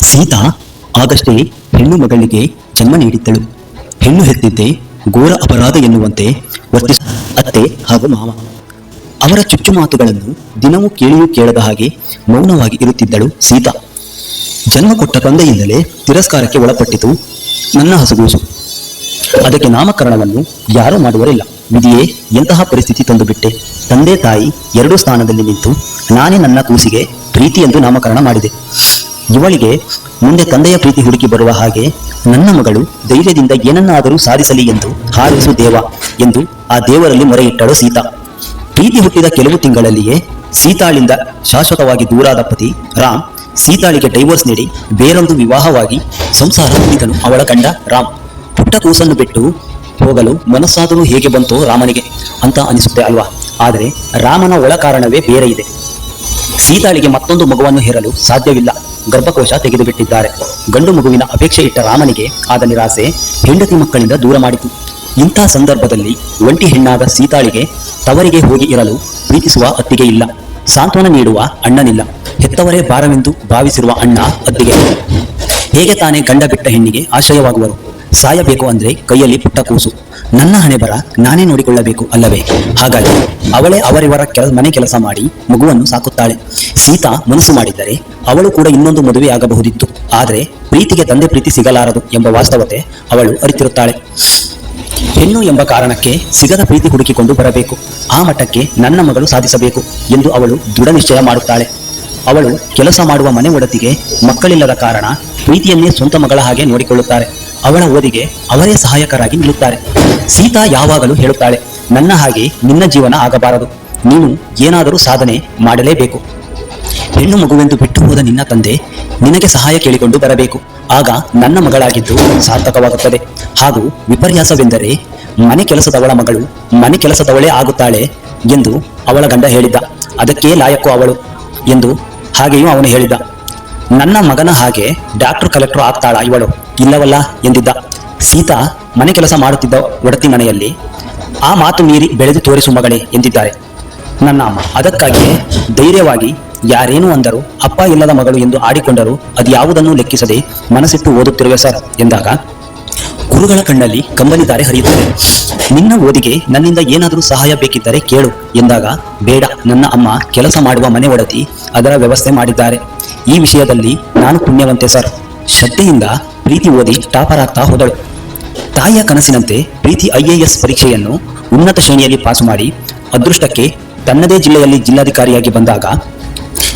ಸೀತಾ ಆಗಷ್ಟೇ ಹೆಣ್ಣು ಮಗಳಿಗೆ ಜನ್ಮ ನೀಡಿದ್ದಳು. ಹೆಣ್ಣು ಹೆತ್ತಿದ್ದೆ ಘೋರ ಅಪರಾಧ ಎನ್ನುವಂತೆ ವರ್ತಿಸ ಅತ್ತೆ ಹಾಗೂ ಮಾವ. ಅವರ ಚುಚ್ಚು ಮಾತುಗಳನ್ನು ದಿನವೂ ಕೇಳಿಯೂ ಕೇಳದ ಹಾಗೆ ಮೌನವಾಗಿ ಇರುತ್ತಿದ್ದಳು ಸೀತಾ. ಜನ್ಮ ಕೊಟ್ಟ ತಂದೆಯಿಂದಲೇ ತಿರಸ್ಕಾರಕ್ಕೆ ಒಳಪಟ್ಟಿತು ನನ್ನ ಹಸುಗೂಸು. ಅದಕ್ಕೆ ನಾಮಕರಣವನ್ನು ಯಾರೂ ಮಾಡುವರಿಲ್ಲ. ವಿಧಿಯೇ ಎಂತಹ ಪರಿಸ್ಥಿತಿ ತಂದುಬಿಟ್ಟೆ. ತಂದೆ ತಾಯಿ ಎರಡೂ ಸ್ಥಾನದಲ್ಲಿ ನಿಂತು ನಾನೇ ನನ್ನ ಕೂಸಿಗೆ ಪ್ರೀತಿ ಎಂದು ನಾಮಕರಣ ಮಾಡಿದೆ. ಇವಳಿಗೆ ಮುಂದೆ ತಂದೆಯ ಪ್ರೀತಿ ಹುಡುಕಿ ಬರುವ ಹಾಗೆ ನನ್ನ ಮಗಳು ಧೈರ್ಯದಿಂದ ಏನನ್ನಾದರೂ ಸಾಧಿಸಲಿ ಎಂದು ಹಾರಿಸು ದೇವ ಎಂದು ಆ ದೇವರಲ್ಲಿ ಮೊರೆಯಿಟ್ಟಳು ಸೀತಾ. ಪ್ರೀತಿ ಹುಟ್ಟಿದ ಕೆಲವು ತಿಂಗಳಲ್ಲಿಯೇ ಸೀತಾಳಿಂದ ಶಾಶ್ವತವಾಗಿ ದೂರಾದ ಪತಿ ರಾಮ್ ಸೀತಾಳಿಗೆ ಡೈವೋರ್ಸ್ ನೀಡಿ ಬೇರೊಂದು ವಿವಾಹವಾಗಿ ಸಂಸಾರ ಹೊಂದಿದನು ಅವಳ ಕಂಡ ರಾಮ್. ಪುಟ್ಟ ಕೂಸನ್ನು ಬಿಟ್ಟು ಹೋಗಲು ಮನಸ್ಸಾದರೂ ಹೇಗೆ ಬಂತೋ ರಾಮನಿಗೆ ಅಂತ ಅನಿಸುತ್ತೆ ಅಲ್ವಾ? ಆದರೆ ರಾಮನ ಒಳ ಕಾರಣವೇ ಬೇರೆ ಇದೆ. ಸೀತಾಳಿಗೆ ಮತ್ತೊಂದು ಮಗುವನ್ನು ಹೇರಲು ಸಾಧ್ಯವಿಲ್ಲ. ಗರ್ಭಕೋಶ ತೆಗೆದುಬಿಟ್ಟಿದ್ದಾರೆ. ಗಂಡು ಮಗುವಿನ ಅಪೇಕ್ಷೆ ಇಟ್ಟ ರಾಮನಿಗೆ ಆದ ನಿರಾಸೆ ಹೆಂಡತಿ ಮಕ್ಕಳಿಂದ ದೂರ ಮಾಡಿತು. ಇಂಥ ಸಂದರ್ಭದಲ್ಲಿ ಒಂಟಿ ಹೆಣ್ಣಾದ ಸೀತಾಳಿಗೆ ತವರಿಗೆ ಹೋಗಿ ಇರಲು ಪ್ರೀತಿಸುವ ಅತ್ತಿಗೆ ಇಲ್ಲ. ಸಾಂತ್ವನ ನೀಡುವ ಅಣ್ಣನಿಲ್ಲ. ಹೆತ್ತವರೇ ಭಾರವೆಂದು ಭಾವಿಸಿರುವ ಅಣ್ಣ ಅತ್ತಿಗೆ ಹೇಗೆ ತಾನೇ ಗಂಡ ಬಿಟ್ಟ ಹೆಣ್ಣಿಗೆ ಆಶ್ರಯವಾಗುವರು? ಸಾಯಬೇಕು ಅಂದ್ರೆ ಕೈಯಲ್ಲಿ ಪುಟ್ಟ ಕೂಸು. ನನ್ನ ಹಣೆ ಬರ ನಾನೇ ನೋಡಿಕೊಳ್ಳಬೇಕು ಅಲ್ಲವೇ? ಹಾಗಾಗಿ ಅವಳೇ ಅವರಿವರ ಕೆಲ, ಮನೆ ಕೆಲಸ ಮಾಡಿ ಮಗುವನ್ನು ಸಾಕುತ್ತಾಳೆ. ಸೀತಾ ಮನಸ್ಸು ಮಾಡಿದ್ದರೆ ಅವಳು ಕೂಡ ಇನ್ನೊಂದು ಮದುವೆ ಆಗಬಹುದಿತ್ತು. ಆದರೆ ಪ್ರೀತಿಗೆ ತಂದೆ ಪ್ರೀತಿ ಸಿಗಲಾರದು ಎಂಬ ವಾಸ್ತವತೆ ಅವಳು ಅರಿತಿರುತ್ತಾಳೆ. ಹೆಣ್ಣು ಎಂಬ ಕಾರಣಕ್ಕೆ ಸಿಗದ ಪ್ರೀತಿ ಹುಡುಕಿಕೊಂಡು ಬರಬೇಕು. ಆ ಮಟ್ಟಕ್ಕೆ ನನ್ನ ಮಗಳು ಸಾಧಿಸಬೇಕು ಎಂದು ಅವಳು ದೃಢ ನಿಶ್ಚಯ ಮಾಡುತ್ತಾಳೆ. ಅವಳು ಕೆಲಸ ಮಾಡುವ ಮನೆ ಒಡತಿಗೆ ಮಕ್ಕಳಿಲ್ಲದ ಕಾರಣ ಪ್ರೀತಿಯನ್ನೇ ಸ್ವಂತ ಮಗಳ ಹಾಗೆ ನೋಡಿಕೊಳ್ಳುತ್ತಾರೆ. ಅವಳ ಓದಿಗೆ ಅವರೇ ಸಹಾಯಕರಾಗಿ ನಿಲ್ಲುತ್ತಾರೆ. ಸೀತಾ ಯಾವಾಗಲೂ ಹೇಳುತ್ತಾಳೆ, ನನ್ನ ಹಾಗೆ ನಿನ್ನ ಜೀವನ ಆಗಬಾರದು. ನೀನು ಏನಾದರೂ ಸಾಧನೆ ಮಾಡಲೇಬೇಕು. ಹೆಣ್ಣು ಮಗುವೆಂದು ಬಿಟ್ಟು ಹೋದ ನಿನ್ನ ತಂದೆ ನಿನಗೆ ಸಹಾಯ ಕೇಳಿಕೊಂಡು ಬರಬೇಕು. ಆಗ ನನ್ನ ಮಗಳಾಗಿದ್ದು ಸಾರ್ಥಕವಾಗುತ್ತದೆ. ಹಾಗೂ ವಿಪರ್ಯಾಸವೆಂದರೆ ಮನೆ ಕೆಲಸದವಳ ಮಗಳು ಮನೆ ಕೆಲಸದವಳೇ ಆಗುತ್ತಾಳೆ ಎಂದು ಅವಳ ಗಂಡ ಹೇಳಿದ್ದ. ಅದಕ್ಕೆ ಲಾಯಕ್ಕು ಅವಳು ಎಂದು ಹಾಗೆಯೂ ಅವನು ಹೇಳಿದ್ದ. ನನ್ನ ಮಗನ ಹಾಗೆ ಡಾಕ್ಟರ್ ಕಲೆಕ್ಟರ್ ಆಗ್ತಾಳ ಇವಳು. ಇಲ್ಲವಲ್ಲ ಎಂದಿದ್ದ. ಸೀತಾ ಮನೆ ಕೆಲಸ ಮಾಡುತ್ತಿದ್ದ ಒಡತಿ ಮನೆಯಲ್ಲಿ. ಆ ಮಾತು ಮೀರಿ ಬೆಳೆದು ತೋರಿಸು ಮಗಳೇ ಎಂದಿದ್ದಾರೆ. ನನ್ನ ಅಮ್ಮ, ಅದಕ್ಕಾಗಿಯೇ ಧೈರ್ಯವಾಗಿ ಯಾರೇನು ಅಂದರು ಅಪ್ಪ ಇಲ್ಲದ ಮಗಳು ಎಂದು ಆಡಿಕೊಂಡರು ಅದ್ಯಾವುದನ್ನು ಲೆಕ್ಕಿಸದೆ ಮನಸ್ಸಿಟ್ಟು ಓದುತ್ತಿರುವೆ ಸರ್ ಎಂದಾಗ ಗುರುಗಳ ಕಣ್ಣಲ್ಲಿ ಕಂಬಲಿದ್ದಾರೆ ದಾರೆ ಹರಿಯುತ್ತದೆ. ನಿನ್ನ ಓದಿಗೆ ನನ್ನಿಂದ ಏನಾದರೂ ಸಹಾಯ ಬೇಕಿದ್ದರೆ ಕೇಳು ಎಂದಾಗ, ಬೇಡ, ನನ್ನ ಅಮ್ಮ ಕೆಲಸ ಮಾಡುವ ಮನೆ ಒಡತಿ ಅದರ ವ್ಯವಸ್ಥೆ ಮಾಡಿದ್ದಾರೆ. ಈ ವಿಷಯದಲ್ಲಿ ನಾನು ಪುಣ್ಯವಂತೆ ಸರ್. ಶ್ರದ್ಧೆಯಿಂದ ಪ್ರೀತಿ ಓದಿ ಟಾಪರ್ ಆಗ್ತಾ ಹೋದಳು. ತಾಯಿಯ ಕನಸಿನಂತೆ ಪ್ರೀತಿ ಐಎಎಸ್ ಪರೀಕ್ಷೆಯನ್ನು ಉನ್ನತ ಶ್ರೇಣಿಯಲ್ಲಿ ಪಾಸ್ ಮಾಡಿ ಅದೃಷ್ಟಕ್ಕೆ ತನ್ನದೇ ಜಿಲ್ಲೆಯಲ್ಲಿ ಜಿಲ್ಲಾಧಿಕಾರಿಯಾಗಿ ಬಂದಾಗ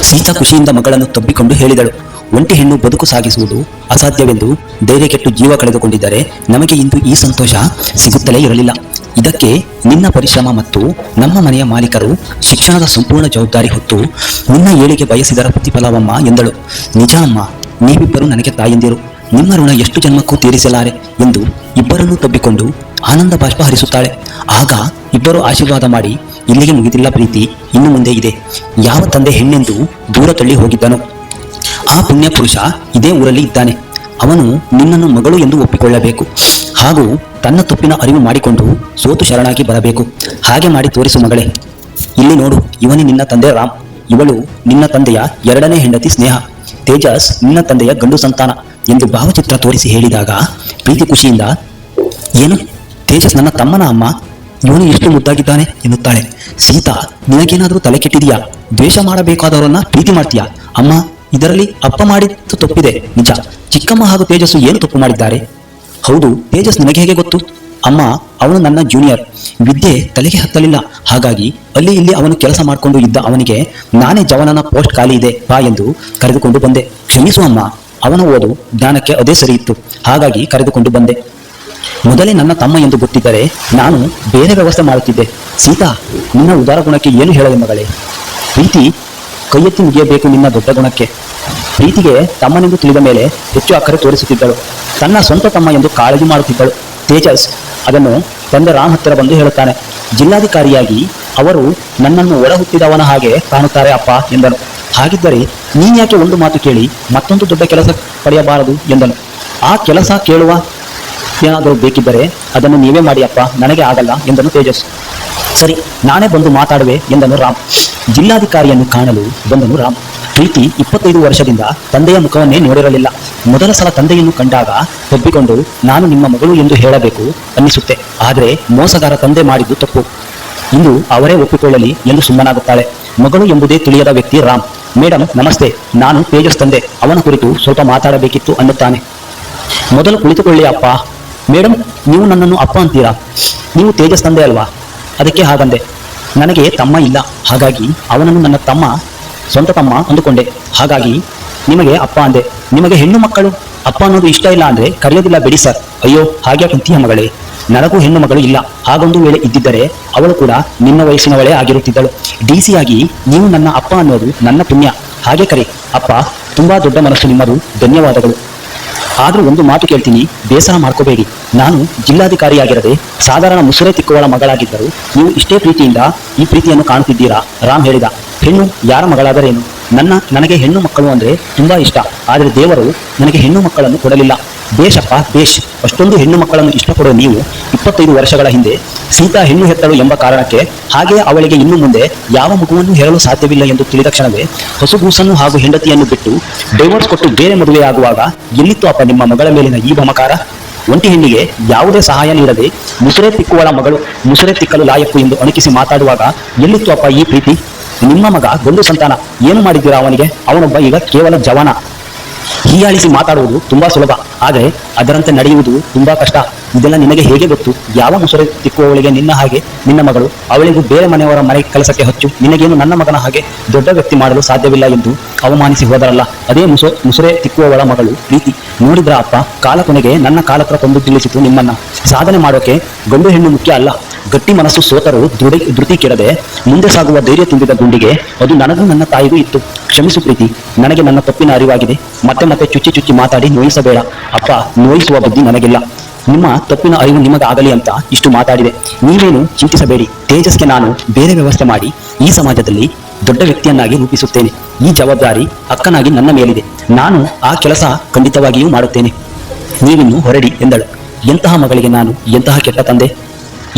ಸೀತಾ ಖುಷಿಯಿಂದ ಮಗಳನ್ನು ತಬ್ಬಿಕೊಂಡು ಹೇಳಿದಳು. ಒಂಟಿ ಹೆಣ್ಣು ಬದುಕು ಸಾಗಿಸುವುದು ಅಸಾಧ್ಯವೆಂದು ಧೈರ್ಯ ಕೆಟ್ಟು ಜೀವ ಕಳೆದುಕೊಂಡಿದ್ದರೆ ನಮಗೆ ಇಂದು ಈ ಸಂತೋಷ ಸಿಗುತ್ತಲೇ ಇರಲಿಲ್ಲ. ಇದಕ್ಕೆ ನಿನ್ನ ಪರಿಶ್ರಮ ಮತ್ತು ನಮ್ಮ ಮನೆಯ ಮಾಲೀಕರು ಶಿಕ್ಷಣದ ಸಂಪೂರ್ಣ ಜವಾಬ್ದಾರಿ ಹೊತ್ತು ನಿನ್ನ ಏಳಿಗೆ ಬಯಸಿದರ ಪ್ರತಿಫಲವಮ್ಮ ಎಂದಳು. ನಿಜ ಅಮ್ಮ, ನೀವಿಬ್ಬರು ನನಗೆ ತಾಯಂದಿರು. ನಿಮ್ಮ ಋಣ ಎಷ್ಟು ಜನ್ಮಕ್ಕೂ ತೀರಿಸಲಾರೆ ಎಂದು ಇಬ್ಬರನ್ನು ತಬ್ಬಿಕೊಂಡು ಆನಂದ ಬಾಷ್ಪ ಹರಿಸುತ್ತಾಳೆ. ಆಗ ಇಬ್ಬರು ಆಶೀರ್ವಾದ ಮಾಡಿ ಇಲ್ಲಿಗೆ ಮುಗಿದಿಲ್ಲ ಪ್ರೀತಿ, ಇನ್ನು ಮುಂದೆ ಇದೆ. ಯಾವ ತಂದೆ ಹೆಣ್ಣೆಂದು ದೂರ ತಳ್ಳಿ ಹೋಗಿದ್ದನು. ಆ ಪುಣ್ಯ ಪುರುಷ ಇದೇ ಊರಲ್ಲಿ ಇದ್ದಾನೆ. ಅವನು ನಿನ್ನನ್ನು ಮಗಳು ಎಂದು ಒಪ್ಪಿಕೊಳ್ಳಬೇಕು. ಹಾಗೂ ತನ್ನ ತಪ್ಪಿನ ಅರಿವು ಮಾಡಿಕೊಂಡು ಸೋತು ಶರಣಾಗಿ ಬರಬೇಕು. ಹಾಗೆ ಮಾಡಿ ತೋರಿಸು ಮಗಳೇ. ಇಲ್ಲಿ ನೋಡು, ಇವನೇ ನಿನ್ನ ತಂದೆ ರಾಮ್. ಇವಳು ನಿನ್ನ ತಂದೆಯ ಎರಡನೇ ಹೆಂಡತಿ ಸ್ನೇಹ. ತೇಜಸ್ ನಿನ್ನ ತಂದೆಯ ಗಂಡು ಸಂತಾನ ಎಂದು ಭಾವಚಿತ್ರ ತೋರಿಸಿ ಹೇಳಿದಾಗ ಪ್ರೀತಿ ಖುಷಿಯಿಂದ, ಏನು? ತೇಜಸ್ ನನ್ನ ತಮ್ಮನ ಅಮ್ಮ? ಇವನು ಎಷ್ಟು ಮುದ್ದಾಗಿದ್ದಾನೆ ಎನ್ನುತ್ತಾಳೆ. ಸೀತಾ, ನಿನಗೇನಾದರೂ ತಲೆ ಕೆಟ್ಟಿದೆಯಾ? ದ್ವೇಷ ಮಾಡಬೇಕಾದವರನ್ನ ಪ್ರೀತಿ ಮಾಡ್ತೀಯಾ? ಅಮ್ಮ, ಇದರಲ್ಲಿ ಅಪ್ಪ ಮಾಡಿದ್ದು ತಪ್ಪಿದೆ, ನಿಜ. ಚಿಕ್ಕಮ್ಮ ಹಾಗೂ ತೇಜಸ್ಸು ಏನು ತಪ್ಪು ಮಾಡಿದ್ದಾರೆ? ಹೌದು, ತೇಜಸ್ ನಿನಗೆ ಹೇಗೆ ಗೊತ್ತು? ಅಮ್ಮ, ಅವನು ನನ್ನ ಜೂನಿಯರ್ ವಿದ್ಯೆ ತಲೆಗೆ ಹತ್ತಲಿಲ್ಲ. ಹಾಗಾಗಿ ಅಲ್ಲಿ ಇಲ್ಲಿ ಅವನು ಕೆಲಸ ಮಾಡಿಕೊಂಡು ಇದ್ದ ಅವನಿಗೆ, ನಾನೇ ಜವನನ ಪೋಸ್ಟ್ ಖಾಲಿ ಇದೆ, ಬಾ ಎಂದು ಕರೆದುಕೊಂಡು ಬಂದೆ. ಕ್ಷಮಿಸು ಅಮ್ಮ, ಅವನ ಓದು, ಜ್ಞಾನಕ್ಕೆ ಅದೇ ಸರಿ ಇತ್ತು. ಹಾಗಾಗಿ ಕರೆದುಕೊಂಡು ಬಂದೆ. ಮೊದಲೇ ನನ್ನ ತಮ್ಮ ಎಂದು ಗೊತ್ತಿದ್ದರೆ ನಾನು ಬೇರೆ ವ್ಯವಸ್ಥೆ ಮಾಡುತ್ತಿದ್ದೆ. ಸೀತಾ, ನಿನ್ನ ಉದಾರ ಗುಣಕ್ಕೆ ಏನು ಹೇಳದೆ ಮಗಳೇ? ಪ್ರೀತಿ ಕೈ ಎತ್ತಿ ಮುಗಿಯಬೇಕು ನಿನ್ನ ದೊಡ್ಡ ಗುಣಕ್ಕೆ. ಪ್ರೀತಿಗೆ ತಮ್ಮನೆಂದು ತಿಳಿದ ಮೇಲೆ ಹೆಚ್ಚು ಅಕ್ಕರೆ ತೋರಿಸುತ್ತಿದ್ದಳು. ತನ್ನ ಸ್ವಂತ ತಮ್ಮ ಎಂದು ಕಾಳಜಿ ಮಾಡುತ್ತಿದ್ದಳು. ತೇಜಸ್ ಅದನ್ನು ತಂದೆ ರಾಮ್ ಹತ್ತಿರ ಬಂದು ಹೇಳುತ್ತಾನೆ, ಜಿಲ್ಲಾಧಿಕಾರಿಯಾಗಿ ಅವರು ನನ್ನನ್ನು ಒಳ ಹುಟ್ಟಿದವನ ಹಾಗೆ ಕಾಣುತ್ತಾರೆ ಅಪ್ಪ, ಎಂದನು. ಹಾಗಿದ್ದರೆ ನೀನ್ಯಾಕೆ ಒಂದು ಮಾತು ಕೇಳಿ ಮತ್ತೊಂದು ದೊಡ್ಡ ಕೆಲಸ ಪಡೆಯಬಾರದು, ಎಂದನು. ಆ ಕೆಲಸ ಕೇಳುವ ಏನಾದರೂ ಬೇಕಿದ್ದರೆ ಅದನ್ನು ನೀವೇ ಮಾಡಿ ಅಪ್ಪ, ನನಗೆ ಆಗಲ್ಲ, ಎಂದನು ತೇಜಸ್. ಸರಿ, ನಾನೇ ಬಂದು ಮಾತಾಡುವೆ, ಎಂದನು ರಾಮ್. ಜಿಲ್ಲಾಧಿಕಾರಿಯನ್ನು ಕಾಣಲು ಬಂದನು ರಾಮ್. ಪ್ರೀತಿ ಇಪ್ಪತ್ತೈದು ವರ್ಷದಿಂದ ತಂದೆಯ ಮುಖವನ್ನೇ ನೋಡಿರಲಿಲ್ಲ. ಮೊದಲ ಸಲ ತಂದೆಯನ್ನು ಕಂಡಾಗ ಒಬ್ಬಿಕೊಂಡು ನಾನು ನಿಮ್ಮ ಮಗಳು ಎಂದು ಹೇಳಬೇಕು ಅನ್ನಿಸುತ್ತೆ. ಆದರೆ ಮೋಸಗಾರ ತಂದೆ ಮಾಡಿದ್ದು ತಪ್ಪು. ಇಂದು ಅವರೇ ಒಪ್ಪಿಕೊಳ್ಳಲಿ ಎಂದು ಸುಮ್ಮನಾಗುತ್ತಾಳೆ. ಮಗಳು ಎಂಬುದೇ ತಿಳಿಯದ ವ್ಯಕ್ತಿ ರಾಮ್. ಮೇಡಮ್ ನಮಸ್ತೆ. ನಾನು ತೇಜಸ್ ತಂದೆ. ಅವನ ಕುರಿತು ಸ್ವಲ್ಪ ಮಾತಾಡಬೇಕಿತ್ತು ಅನ್ನುತ್ತಾನೆ. ಮೊದಲು ಕುಳಿತುಕೊಳ್ಳಿ ಅಪ್ಪ. ಮೇಡಮ್ ನೀವು ನನ್ನನ್ನು ಅಪ್ಪ ಅಂತೀರಾ? ನೀವು ತೇಜಸ್ ತಂದೆ ಅಲ್ವಾ? ಅದಕ್ಕೆ ಹಾಗಂದೆ. ನನಗೆ ತಮ್ಮ ಇಲ್ಲ. ಹಾಗಾಗಿ ಅವನನ್ನು ನನ್ನ ತಮ್ಮ ಸ್ವಂತ ತಮ್ಮ ಅಂದುಕೊಂಡೆ. ಹಾಗಾಗಿ ನಿಮಗೆ ಅಪ್ಪ ಅಂದೆ, ನಿಮಗೆ ಹೆಣ್ಣು ಮಕ್ಕಳು? ಅಪ್ಪ ಅನ್ನೋದು ಇಷ್ಟ ಇಲ್ಲ ಅಂದ್ರೆ ಕರೆಯೋದಿಲ್ಲ ಬಿಡಿ ಸರ್. ಅಯ್ಯೋ ಹಾಗೆ ಕುಂತಿಯ ಮಗಳೇ? ನನಗೂ ಹೆಣ್ಣು ಮಗಳು ಇಲ್ಲ. ಹಾಗೊಂದು ವೇಳೆ ಇದ್ದಿದ್ದರೆ ಅವಳು ಕೂಡ ನಿನ್ನ ವಯಸ್ಸಿನವಳೇ ಆಗಿರುತ್ತಿದ್ದಳು. ಡಿ ಸಿ ಆಗಿ ನೀವು ನನ್ನ ಅಪ್ಪ ಅನ್ನೋದು ನನ್ನ ಪುಣ್ಯ. ಹಾಗೆ ಕರೆ. ಅಪ್ಪ, ತುಂಬಾ ದೊಡ್ಡ ಮನಸ್ಸು ನಿಮ್ಮದು. ಧನ್ಯವಾದಗಳು. ಆದ್ರೂ ಒಂದು ಮಾತು ಕೇಳ್ತೀನಿ, ಬೇಸರ ಮಾಡ್ಕೋಬೇಡಿ. ನಾನು ಜಿಲ್ಲಾಧಿಕಾರಿಯಾಗಿರದೆ ಸಾಧಾರಣ ಮುಸುರೆ ತಿಕ್ಕುವಳ ಮಗಳಾಗಿದ್ದರು ನೀವು ಇಷ್ಟೇ ಪ್ರೀತಿಯಿಂದ ಈ ಪ್ರೀತಿಯನ್ನು ಕಾಣುತ್ತಿದ್ದೀರಾ? ರಾಮ್ ಹೇಳಿದ. ಹೆಣ್ಣು ಯಾರ ಮಗಳಾದರೇನು? ನನ್ನ, ನನಗೆ ಹೆಣ್ಣು ಮಕ್ಕಳು ಅಂದ್ರೆ ತುಂಬಾ ಇಷ್ಟ. ಆದರೆ ದೇವರು ನನಗೆ ಹೆಣ್ಣು ಮಕ್ಕಳನ್ನು ಕೊಡಲಿಲ್ಲ. ಬೇಷಪ್ಪ ದೇಶ್, ಅಷ್ಟೊಂದು ಹೆಣ್ಣು ಮಕ್ಕಳನ್ನು ಇಷ್ಟಪಡುವ ನೀವು ಇಪ್ಪತ್ತೈದು ವರ್ಷಗಳ ಹಿಂದೆ ಸೀತಾ ಹೆಣ್ಣು ಹೆತ್ತಳು ಎಂಬ ಕಾರಣಕ್ಕೆ ಹಾಗೆ ಅವಳಿಗೆ ಇನ್ನು ಮುಂದೆ ಯಾವ ಮಗುವನ್ನು ಹೇಳಲು ಸಾಧ್ಯವಿಲ್ಲ ಎಂದು ತಿಳಿದ ಕ್ಷಣವೇ ಹೊಸಗೂಸನ್ನು ಹಾಗೂ ಹೆಂಡತಿಯನ್ನು ಬಿಟ್ಟು ಡೈವರ್ಸ್ ಕೊಟ್ಟು ಬೇರೆ ಮದುವೆಯಾಗುವಾಗ ಎಲ್ಲಿತ್ತು ಅಪ್ಪ ನಿಮ್ಮ ಮಗಳ ಮೇಲಿನ ಈ ಮಮಕಾರ ಒಂಟಿ ಹೆಣ್ಣಿಗೆ ಯಾವುದೇ ಸಹಾಯ ನೀಡದೆ ಮುಸುರೆ ತಿಕ್ಕುವಳ ಮಗಳು ಮುಸುರೆ ತಿಕ್ಕಲು ಲಾಯಕ್ಕು ಎಂದು ಅಣಕಿಸಿ ಮಾತಾಡುವಾಗ ಎಲ್ಲಿತ್ತು ಅಪ್ಪ ಈ ಪ್ರೀತಿ? ನಿಮ್ಮ ಮಗ ಗೊಂದು ಸಂತಾನ, ಏನು ಮಾಡಿದ್ದೀರಾ ಅವನಿಗೆ? ಅವನೊಬ್ಬ ಈಗ ಕೇವಲ ಜವಾನ. ಹೀಯಾಳಿಸಿ ಮಾತಾಡುವುದು ತುಂಬಾ ಸುಲಭ. ಆದರೆ ಅದರಂತೆ ನಡೆಯುವುದು ತುಂಬಾ ಕಷ್ಟ. ಇದೆಲ್ಲ ನಿನಗೆ ಹೇಗೆ ಗೊತ್ತು? ಯಾವ ಮುಸುರೆ ತಿಕ್ಕುವವಳಿಗೆ ನಿನ್ನ ಹಾಗೆ? ನಿನ್ನ ಮಗಳು ಅವಳಿಗೂ ಬೇರೆ ಮನೆಯವರ ಮನೆ ಕೆಲಸಕ್ಕೆ ಹೊಚ್ಚು. ನಿನಗೇನು ನನ್ನ ಮಗನ ಹಾಗೆ ದೊಡ್ಡ ವ್ಯಕ್ತಿ ಮಾಡಲು ಸಾಧ್ಯವಿಲ್ಲ ಎಂದು ಅವಮಾನಿಸಿ ಹೋದರಲ್ಲ. ಅದೇ ಮುಸು ಮುಸುರೆ ತಿಕ್ಕುವವಳ ಮಗಳು ಪ್ರೀತಿ. ನೋಡಿದ್ರ ಅಪ್ಪ? ಕಾಲ ಕೊನೆಗೆ ನನ್ನ ಕಾಲತ್ರ ತಂದು ತಿಳಿಸಿತು ನಿಮ್ಮನ್ನ. ಸಾಧನೆ ಮಾಡೋಕೆ ಗಂಡು ಹೆಣ್ಣು ಮುಖ್ಯ ಅಲ್ಲ. ಗಟ್ಟಿ ಮನಸ್ಸು ಸೋತರು ದೃಢ ಧೃತಿ ಕೆಡದೆ ಮುಂದೆ ಸಾಗುವ ಧೈರ್ಯ ತುಂಬಿದ ಗುಂಡಿಗೆ, ಅದು ನನಗೂ ನನ್ನ ತಾಯಿಗೂ ಇತ್ತು. ಕ್ಷಮಿಸು ಪ್ರೀತಿ, ನನಗೆ ನನ್ನ ತಪ್ಪಿನ ಅರಿವಾಗಿದೆ. ಮತ್ತೆ ಮತ್ತೆ ಚುಚ್ಚಿ ಚುಚ್ಚಿ ಮಾತಾಡಿ ನೋಯಿಸಬೇಡ. ಅಪ್ಪ, ನೋಯಿಸುವ ಬುದ್ಧಿ ನನಗಿಲ್ಲ. ನಿಮ್ಮ ತಪ್ಪಿನ ಅರಿವು ನಿಮಗಾಗಲಿ ಅಂತ ಇಷ್ಟು ಮಾತಾಡಿದೆ. ನೀವೇನು ಚಿಂತಿಸಬೇಡಿ. ತೇಜಸ್ಗೆ ನಾನು ಬೇರೆ ವ್ಯವಸ್ಥೆ ಮಾಡಿ ಈ ಸಮಾಜದಲ್ಲಿ ದೊಡ್ಡ ವ್ಯಕ್ತಿಯನ್ನಾಗಿ ರೂಪಿಸುತ್ತೇನೆ. ಈ ಜವಾಬ್ದಾರಿ ಅಕ್ಕನಾಗಿ ನನ್ನ ಮೇಲಿದೆ. ನಾನು ಆ ಕೆಲಸ ಖಂಡಿತವಾಗಿಯೂ ಮಾಡುತ್ತೇನೆ. ನೀವಿನ್ನು ಹೊರಡಿ ಎಂದಳು. ಎಂತಹ ಮಗಳಿಗೆ ನಾನು ಎಂತಹ ಕೆಟ್ಟ ತಂದೆ?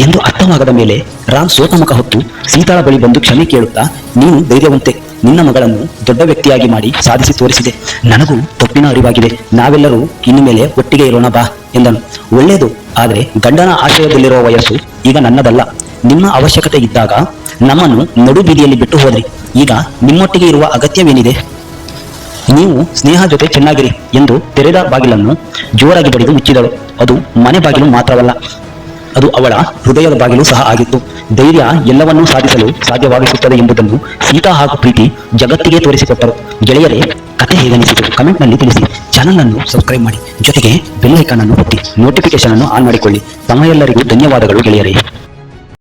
ಎಂದು ಅರ್ಥವಾಗದ ಮೇಲೆ ರಾಮ್ ಸೋತಮುಖ ಹೊತ್ತು ಸೀತಾಳ ಬಳಿ ಬಂದು ಕ್ಷಮೆ ಕೇಳುತ್ತಾ, ನೀನು ಧೈರ್ಯವಂತೆ, ನಿನ್ನ ಮಗಳನ್ನು ದೊಡ್ಡ ವ್ಯಕ್ತಿಯಾಗಿ ಮಾಡಿ ಸಾಧಿಸಿ ತೋರಿಸಿದೆ. ನನಗೂ ತಪ್ಪಿನ ಅರಿವಾಗಿದೆ. ನಾವೆಲ್ಲರೂ ಇನ್ನು ಮೇಲೆ ಒಟ್ಟಿಗೆ ಇರೋಣ ಬಾ, ಎಂದನು. ಒಳ್ಳೆಯದು ಆದರೆ ಗಂಡನ ಆಶ್ರಯದಲ್ಲಿರುವ ವಯಸ್ಸು ಈಗ ನನ್ನದಲ್ಲ. ನಿಮ್ಮ ಅವಶ್ಯಕತೆ ಇದ್ದಾಗ ನಮ್ಮನ್ನು ನಡು ಬೀದಿಯಲ್ಲಿ ಬಿಟ್ಟು ಹೋದ್ರಿ. ಈಗ ನಿಮ್ಮೊಟ್ಟಿಗೆ ಇರುವ ಅಗತ್ಯವೇನಿದೆ? ನೀವು ಸ್ನೇಹ ಜೊತೆ ಚೆನ್ನಾಗಿರಿ ಎಂದು ತೆರೆದ ಬಾಗಿಲನ್ನು ಜೋರಾಗಿ ಬಡಿದು ಮುಚ್ಚಿದಳು. ಅದು ಮನೆ ಬಾಗಿಲು ಮಾತ್ರವಲ್ಲ ಅದು ಅವಳ ಹೃದಯದ ಬಾಗಿಲು ಸಹ ಆಗಿತ್ತು. ಧೈರ್ಯ ಎಲ್ಲವನ್ನೂ ಸಾಧಿಸಲು ಸಾಧ್ಯವಾಗಿಸುತ್ತದೆ ಎಂಬುದನ್ನು ಸೀತಾ ಹಾಗೂ ಪ್ರೀತಿ ಜಗತ್ತಿಗೆ ತೋರಿಸಿಕೊಟ್ಟರು. ಗೆಳೆಯರೇ, ಕತೆ ಹೇಗನಿಸಿತು? ಕಮೆಂಟ್ನಲ್ಲಿ ತಿಳಿಸಿ. ಚಾನಲ್ ಅನ್ನು ಸಬ್ಸ್ಕ್ರೈಬ್ ಮಾಡಿ. ಜೊತೆಗೆ ಬೆಲ್ ಐಕಾನ್ ಅನ್ನು ಒತ್ತಿ. ನೋಟಿಫಿಕೇಶನ್ ಅನ್ನು ಆನ್ ಮಾಡಿಕೊಳ್ಳಿ. ತಮ್ಮ ಎಲ್ಲರಿಗೂ ಧನ್ಯವಾದಗಳು ಗೆಳೆಯರೇ.